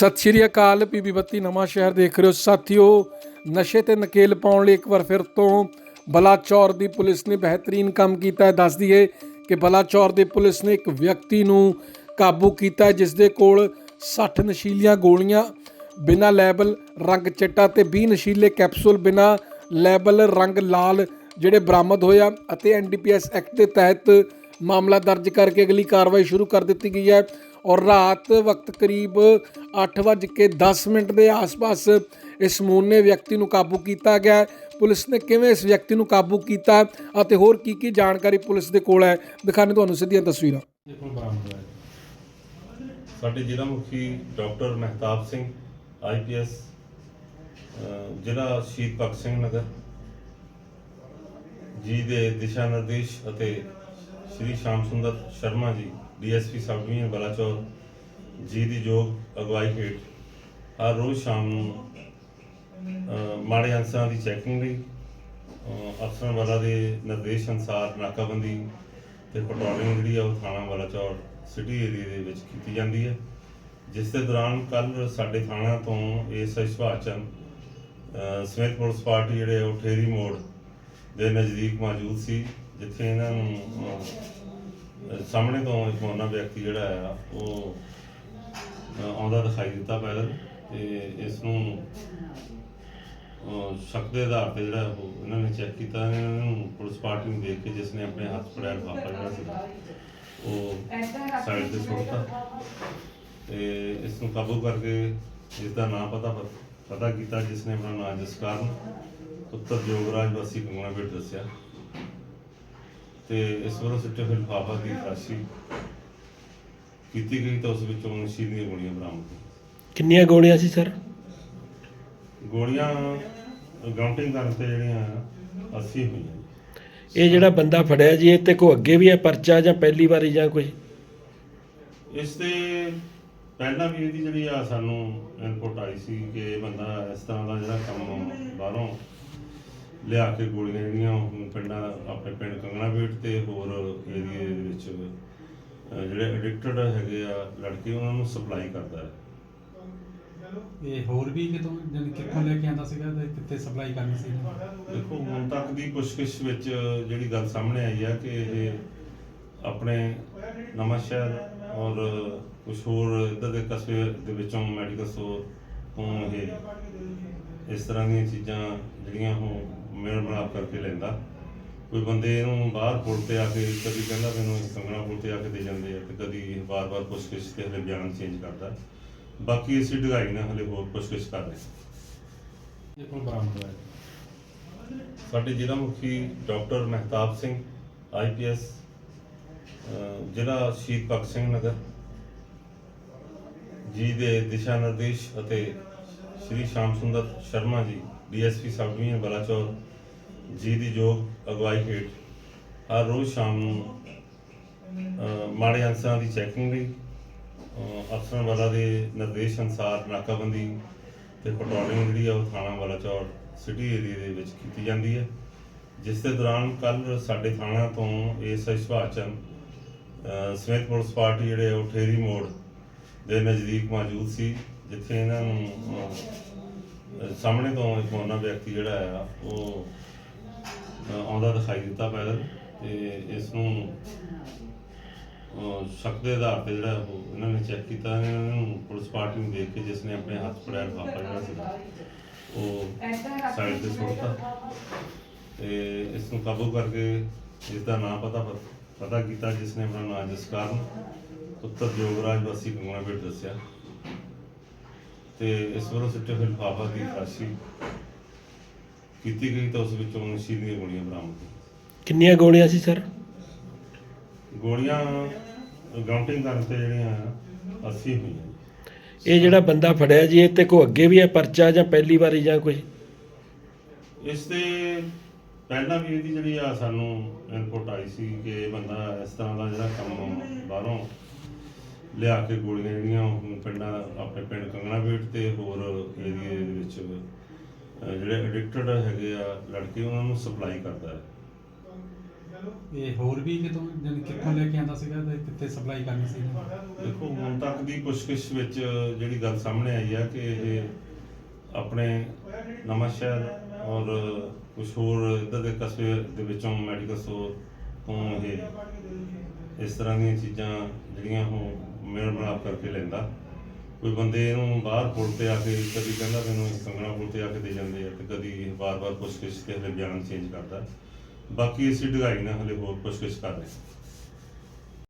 ਸਤਿ ਸ਼੍ਰੀ ਅਕਾਲ ਪੀਬੀ ਬੱਤੀ ਨਵਾਂ ਸ਼ਹਿਰ ਦੇਖ ਰਹੇ ਹੋ। ਸਾਥੀਓ, ਨਸ਼ੇ ਤੇ ਨਕੇਲ ਪਾਉਣ ਲਈ ਇੱਕ ਵਾਰ ਫਿਰ ਤੋਂ ਬਲਾਚੌਰ ਦੀ ਪੁਲਿਸ ਨੇ ਬਿਹਤਰੀਨ ਕੰਮ ਕੀਤਾ ਹੈ। ਦੱਸ ਦਈਏ ਕਿ ਬਲਾਚੌਰ ਦੀ ਪੁਲਿਸ ਨੇ ਇੱਕ ਵਿਅਕਤੀ ਨੂੰ ਕਾਬੂ ਕੀਤਾ ਹੈ ਜਿਸ ਦੇ ਕੋਲ 60 ਨਸ਼ੀਲੀਆਂ ਗੋਲੀਆਂ, ਬਿਨਾਂ ਲੈਬਲ ਰੰਗ ਚਿੱਟਾ ਤੇ 20 ਨਸ਼ੀਲੇ ਕੈਪਸੂਲ, ਬਿਨਾਂ ਲੈਬਲ ਰੰਗ ਲਾਲ ਜਿਹੜੇ ਬਰਾਮਦ ਹੋਇਆ ਅਤੇ ਐਨਡੀਪੀਐਸ ਐਕਟ ਦੇ ਤਹਿਤ ਮਾਮਲਾ ਦਰਜ ਕਰਕੇ ਅਗਲੀ ਕਾਰਵਾਈ ਸ਼ੁਰੂ ਕਰ ਦਿੱਤੀ ਗਈ ਹੈ। ਔਰ ਰਾਤ ਵਕਤ ਕਰੀਬ 8:10 ਦੇ ਆਸ-ਪਾਸ ਇਸ ਮੂਨੇ ਵਿਅਕਤੀ ਨੂੰ ਕਾਬੂ ਕੀਤਾ ਗਿਆ ਪੁਲਿਸ ਨੇ ਕਿਵੇਂ ਇਸ ਵਿਅਕਤੀ ਨੂੰ ਕਾਬੂ ਕੀਤਾ ਅਤੇ ਹੋਰ ਕੀ ਕੀ ਜਾਣਕਾਰੀ ਪੁਲਿਸ ਦੇ ਕੋਲ ਹੈ ਦਿਖਾਣੇ ਤੁਹਾਨੂੰ ਸਿੱਧੀਆਂ ਤਸਵੀਰਾਂ। ਸਾਡੇ ਜ਼ਿਲ੍ਹਾ ਮੁਖੀ ਡਾਕਟਰ ਮਹਿਤਾਬ ਸਿੰਘ ਆਈਪੀਐਸ ਜ਼ਿਲ੍ਹਾ ਸ਼ਹੀਦ ਭਗਤ ਸਿੰਘ ਨਗਰ। ਜੀ ਦੇ ਦਿਸ਼ਾ ਨਿਰਦੇਸ਼ ਅਤੇ ਸ਼੍ਰੀ ਸ਼ਾਮ ਸੁੰਦਰ Sharma ji DSP sub division Balachaur ਜੀ ਦੀ ਯੋਗ ਅਗਵਾਈ ਹੇਠ ਹਰ ਰੋਜ਼ ਸ਼ਾਮ ਨੂੰ ਮਾੜੇ ਅੰਸਰਾਂ ਦੀ ਚੈਕਿੰਗ ਲਈ ਅਫਸਰਾਂ ਵਾਲਾ ਦੇ ਨਿਰਦੇਸ਼ ਅਨੁਸਾਰ ਨਾਕਾਬੰਦੀ ਤੇ ਪੈਟਰੋਲਿੰਗ ਜਿਹੜੀ ਆ ਉਹ ਥਾਣਾ ਬਲਾਚੌਰ ਸਿਟੀ ਏਰੀਆ ਦੇ ਵਿੱਚ ਕੀਤੀ ਜਾਂਦੀ ਹੈ ਜਿਸ ਦੇ ਦੌਰਾਨ ਕੱਲ ਸਾਡੇ ਥਾਣਾ ਤੋਂ ਏਐਸਆਈ ਸੁਭਾਸ਼ ਚੰਦ ਸਮੇਤ ਪੁਲਿਸ ਪਾਰਟੀ ਜਿਹੜੇ ਉਹ ਠੇਰੀ ਮੋੜ ਦੇ ਨਜ਼ਦੀਕ ਮੌਜੂਦ ਸੀ, ਜਿੱਥੇ ਇਹਨਾਂ ਨੂੰ ਸਾਹਮਣੇ ਤੋਂ ਇੱਕ ਮੋਨਾ ਵਿਅਕਤੀ ਜਿਹੜਾ ਆ, ਉਹ ਆਉਂਦਾ ਦਿਖਾਈ ਦਿੱਤਾ ਪੈਦਲ ਤੇ ਇਸ ਨੂੰ ਸ਼ੱਕ ਦੇ ਆਧਾਰ ਤੇ ਜਿਹੜਾ ਉਹ ਇਹਨਾਂ ਨੇ ਚੈੱਕ ਕੀਤਾ ਇਹਨਾਂ ਨੂੰ ਪੁਲਿਸ ਪਾਰਟੀ ਨੂੰ ਦੇਖ ਕੇ ਜਿਸ ਨੇ ਆਪਣੇ ਹੱਥ ਫੜਿਆ ਲਿਫਾਫਾ ਜਿਹੜਾ ਸੀਗਾ ਉਹ ਸਾਈਡ ਤੇ ਸੁੱਟਤਾ ਤੇ ਇਸ ਨੂੰ ਕਾਬੂ ਕਰਕੇ ਇਸ ਦਾ ਨਾਮ ਪਤਾ ਪਤਾ ਕੀਤਾ ਜਿਸ ਨੇ ਆਪਣਾ ਨਾਮ ਜਸਕਰਨ ਪੁੱਤਰ ਜੋਗਰਾਜ ਵਾਸੀ ਕੰਗਣਾ ਪੇਟ ਦੱਸਿਆ। ਤੇ ਇਸ ਵੱਲੋਂ ਸਿੱਟੇ ਹੋਏ ਲਿਫਾਫਾ ਦੀ ਤਲਾਸ਼ੀ ਕੀਤੀ ਗਈ ਤਾਂ ਉਸ ਵਿੱਚੋਂ ਨਸ਼ੀਲੀ ਦੀਆਂ ਗੋਲੀਆਂ ਬਰਾਮਦ ਹੋਈਆਂ। ਕਿੰਨੀਆਂ ਗੋਲੀਆਂ ਸੀ ਸਰ? ਗੋਲੀਆਂ ਗਰਾਊਂਡਿੰਗ ਕਰਨ ਤੇ ਜਿਹੜੀਆਂ 80 ਹੋਈਆਂ ਇਹ ਜਿਹੜਾ ਬੰਦਾ ਫੜਿਆ ਜੀ ਇਹ ਤੇ ਕੋ ਅੱਗੇ ਵੀ ਹੈ ਪਰਚਾ ਜਾਂ ਪਹਿਲੀ ਵਾਰੀ ਜਾਂ ਕੋਈ? ਇਸ ਤੇ ਪਹਿਲਾਂ ਵੀ ਇਹਦੀ ਜਿਹੜੀ ਆ ਸਾਨੂੰ ਇਨਪੁਟ ਆਈ ਸੀ ਕਿ ਇਹ ਬੰਦਾ ਇਸ ਤਰ੍ਹਾਂ ਦਾ ਜਿਹੜਾ ਕੰਮ ਬਾਹਰੋਂ ਲਿਆ ਕੇ ਗੋਲੀਆਂ ਜਿਹੜੀਆਂ ਉਹ ਪਿੰਡਾਂ ਆਪਣੇ ਪਿੰਡ ਕੰਗਣਾ ਬੇਟ ਤੇ ਹੋਰ ਏਰੀਏ ਦੇ ਵਿੱਚ ਅਹ ਜਿਹੜੇ ਐਡਿਕਟਡ ਹੈਗੇ ਆ ਲੜਕੇ ਉਹਨਾਂ ਨੂੰ ਸਪਲਾਈ ਕਰਦਾ ਹੈ ਇਹ ਹੋਰ ਵੀ ਕਿਤੋਂ ਜਾਨੀ ਕਿੱਥੋਂ ਲੈ ਕੇ ਆਂਦਾ ਸੀਗਾ ਤੇ ਕਿੱਥੇ ਸਪਲਾਈ ਕਰਨੀ ਸੀ? ਦੇਖੋ ਹੁਣ ਤੱਕ ਦੀ ਪੁੱਛਗਿੱਛ ਵਿੱਚ ਜਿਹੜੀ ਗੱਲ ਸਾਹਮਣੇ ਆਈ ਆ ਕਿ ਇਹ ਆਪਣੇ ਨਵਾਂ ਸ਼ਹਿਰ ਔਰ ਕੁਝ ਹੋਰ ਇੱਧਰ ਦੇ ਕਸਬੇ ਦੇ ਵਿੱਚੋਂ ਮੈਡੀਕਲ ਸਟੋਰ ਤੋਂ ਇਹ ਇਸ ਤਰ੍ਹਾਂ ਦੀਆਂ ਚੀਜ਼ਾਂ ਜਿਹੜੀਆਂ ਉਹ ਮੇਲ ਮਿਲਾਪ ਕਰਕੇ ਲੈਂਦਾ। ਕੋਈ ਬੰਦੇ ਇਹਨੂੰ ਬਾਹਰ ਪੁਲ ਤੇ ਆ ਕੇ ਕਦੀ ਕਹਿੰਦਾ ਮੈਨੂੰ ਕੰਗਣਾ ਪੁਲ ਤੇ ਆ ਕੇ ਦੇ ਜਾਂਦੇ ਆ ਤੇ ਕਦੀ ਵਾਰ-ਵਾਰ ਪੁੱਛਗਿੱਛ ਤੇ ਹਲੇ ਬਿਆਨ ਚੇਂਜ ਕਰਦਾ। ਬਾਕੀ ਅਸੀਂ ਢਗਾਈ ਨਾਲ ਹਲੇ ਹੋਰ ਪੁੱਛਗਿੱਛ ਕਰ ਰਹੇ ਇਹ ਕੋਲ ਬਰਾਮਦ ਹੋਇਆ। ਸਾਡੇ ਜ਼ਿਲ੍ਹਾ ਮੁਖੀ ਡਾਕਟਰ ਮਹਿਤਾਬ ਸਿੰਘ ਆਈਪੀਐਸ ਜ਼ਿਲ੍ਹਾ ਸ਼ਹੀਦ ਭਗਤ ਸਿੰਘ ਨਗਰ। ਜੀ ਦੇ ਦਿਸ਼ਾ ਨਿਰਦੇਸ਼ ਅਤੇ ਸ਼੍ਰੀ ਸ਼ਾਮ ਸੁੰਦਰ Sharma ji DSP sub division Balachaur ਜੀ ਦੀ ਯੋਗ ਅਗਵਾਈ ਹੇਠ ਹਰ ਰੋਜ਼ ਸ਼ਾਮ ਨੂੰ ਮਾੜੇ ਅੰਸਰਾਂ ਦੀ ਚੈਕਿੰਗ ਲਈ ਅਫਸਰਾਂ ਵਾਲਾ ਦੇ ਨਿਰਦੇਸ਼ ਅਨੁਸਾਰ ਨਾਕਾਬੰਦੀ ਤੇ ਪੈਟਰੋਲਿੰਗ ਜਿਹੜੀ ਆ ਉਹ ਥਾਣਾ ਬਲਾਚੌਰ ਸਿਟੀ ਏਰੀਆ ਦੇ ਵਿੱਚ ਕੀਤੀ ਜਾਂਦੀ ਹੈ ਜਿਸ ਦੇ ਦੌਰਾਨ ਕੱਲ ਸਾਡੇ ਥਾਣਾ ਤੋਂ ਏਐਸਆਈ ਸੁਭਾਸ਼ ਚੰਦ ਸਮੇਤ ਪੁਲਿਸ ਪਾਰਟੀ ਜਿਹੜੇ ਉਹ ਠੇਰੀ ਮੋੜ ਦੇ ਨਜ਼ਦੀਕ ਮੌਜੂਦ ਸੀ, ਜਿੱਥੇ ਇਹਨਾਂ ਨੂੰ ਸਾਹਮਣੇ ਤੋਂ ਇੱਕ ਮੋਨਾ ਵਿਅਕਤੀ ਜਿਹੜਾ ਆ, ਉਹ ਆਉਂਦਾ ਦਿਖਾਈ ਦਿੱਤਾ ਪੈਦਲ ਤੇ ਇਸ ਨੂੰ ਸ਼ੱਕ ਦੇ ਆਧਾਰ ਤੇ ਜਿਹੜਾ ਉਹ ਇਹਨਾਂ ਨੇ ਚੈੱਕ ਕੀਤਾ ਇਹਨਾਂ ਨੂੰ ਪੁਲਿਸ ਪਾਰਟੀ ਨੂੰ ਦੇਖ ਕੇ ਜਿਸ ਨੇ ਆਪਣੇ ਹੱਥ ਫੜਿਆ ਲਿਫਾਫਾ ਜਿਹੜਾ ਸੀਗਾ ਉਹ ਸਾਈਡ ਤੇ ਸੁੱਟਤਾ ਤੇ ਇਸ ਨੂੰ ਕਾਬੂ ਕਰਕੇ ਇਸ ਦਾ ਨਾਮ ਪਤਾ ਪਤਾ ਕੀਤਾ ਜਿਸ ਨੇ ਆਪਣਾ ਨਾਮ ਜਸਕਰਨ ਪੁੱਤਰ ਜੋਗਰਾਜ ਵਾਸੀ ਕੰਗਣਾ ਦੱਸਿਆ। ਤੇ ਇਸ ਵੱਲੋਂ ਸਿੱਟੇ ਹੋਏ ਲਿਫਾਫਾ ਦੀ ਤਲਾਸ਼ੀ ਕੀਤੀ ਗਈ ਤਾਂ ਉਸ ਵਿੱਚੋਂ ਨਸ਼ੀਲੀ ਦੀਆਂ ਗੋਲੀਆਂ ਬਰਾਮਦ ਕਿੰਨੀਆਂ ਗੋਲੀਆਂ ਸੀ ਸਰ? ਗੋਲੀਆਂ ਗਰਾਊਂਡਿੰਗ ਕਰਨ ਤੇ ਜਿਹੜੀਆਂ 80 ਹੋਈਆਂ ਇਹ ਜਿਹੜਾ ਬੰਦਾ ਫੜਿਆ ਜੀ ਇਹ ਤੇ ਕੋ ਅੱਗੇ ਵੀ ਹੈ ਪਰਚਾ ਜਾਂ ਪਹਿਲੀ ਵਾਰੀ ਜਾਂ ਕੋਈ? ਇਸ ਤੇ ਪਹਿਲਾਂ ਵੀ ਇਹਦੀ ਜਿਹੜੀ ਆ ਸਾਨੂੰ ਇਨਪੁਟ ਆਈ ਸੀ ਕਿ ਇਹ ਬੰਦਾ ਇਸ ਤਰ੍ਹਾਂ ਦਾ ਜਿਹੜਾ ਕੰਮ ਬਾਹਰੋਂ ਲਿਆ ਕੇ ਗੋਲੀਆਂ ਜਿਹੜੀਆਂ ਉਹ ਪਿੰਡਾਂ ਆਪਣੇ ਪਿੰਡ ਕੰਗਣਾ ਬੇਟ ਤੇ ਹੋਰ ਏਰੀਏ ਦੇ ਵਿੱਚ ਅਹ ਜਿਹੜੇ ਐਡਿਕਟਡ ਹੈਗੇ ਆ ਲੜਕੇ ਉਹਨਾਂ ਨੂੰ ਸਪਲਾਈ ਕਰਦਾ ਹੈ ਇਹ ਹੋਰ ਵੀ ਕਿਤੋਂ ਜਾਣੀ ਕਿੱਥੋਂ ਲੈ ਕੇ ਆਂਦਾ ਸੀਗਾ ਤੇ ਕਿੱਥੇ ਸਪਲਾਈ ਕਰਨੀ ਸੀ? ਦੇਖੋ ਹੁਣ ਤੱਕ ਦੀ ਪੁੱਛਗਿੱਛ ਵਿੱਚ ਜਿਹੜੀ ਗੱਲ ਸਾਹਮਣੇ ਆਈ ਆ ਕਿ ਇਹ ਆਪਣੇ ਨਵਾਂ ਸ਼ਹਿਰ ਔਰ ਕੁਝ ਹੋਰ ਇੱਧਰ ਦੇ ਕਸਬੇ ਦੇ ਵਿੱਚੋਂ ਮੈਡੀਕਲ ਸਟੋਰ ਤੋਂ ਇਹ ਇਸ ਤਰ੍ਹਾਂ ਦੀਆਂ ਚੀਜ਼ਾਂ ਜਿਹੜੀਆਂ ਉਹ ਮੇਲ ਮਿਲਾਪ ਕਰਕੇ ਲੈਂਦਾ ਕੋਈ ਬੰਦੇ ਇਹਨੂੰ ਬਾਹਰ ਪੁਲ ਤੇ ਆ ਕੇ ਕਦੀ ਕਹਿੰਦਾ ਮੈਨੂੰ ਇਹ ਕੰਗਣਾ ਪੁਲ ਤੇ ਆ ਕੇ ਦੇ ਜਾਂਦੇ ਆ ਤੇ ਕਦੀ ਇਹ ਵਾਰ-ਵਾਰ ਪੁੱਛਗਿੱਛ ਤੇ ਹਲੇ ਬਿਆਨ ਚੇਂਜ ਕਰਦਾ। ਬਾਕੀ ਅਸੀਂ ਢਗਾਈ ਨਾਲ ਹਲੇ ਹੋਰ ਪੁੱਛਗਿੱਛ ਕਰ ਰਹੇ ਹਾਂ।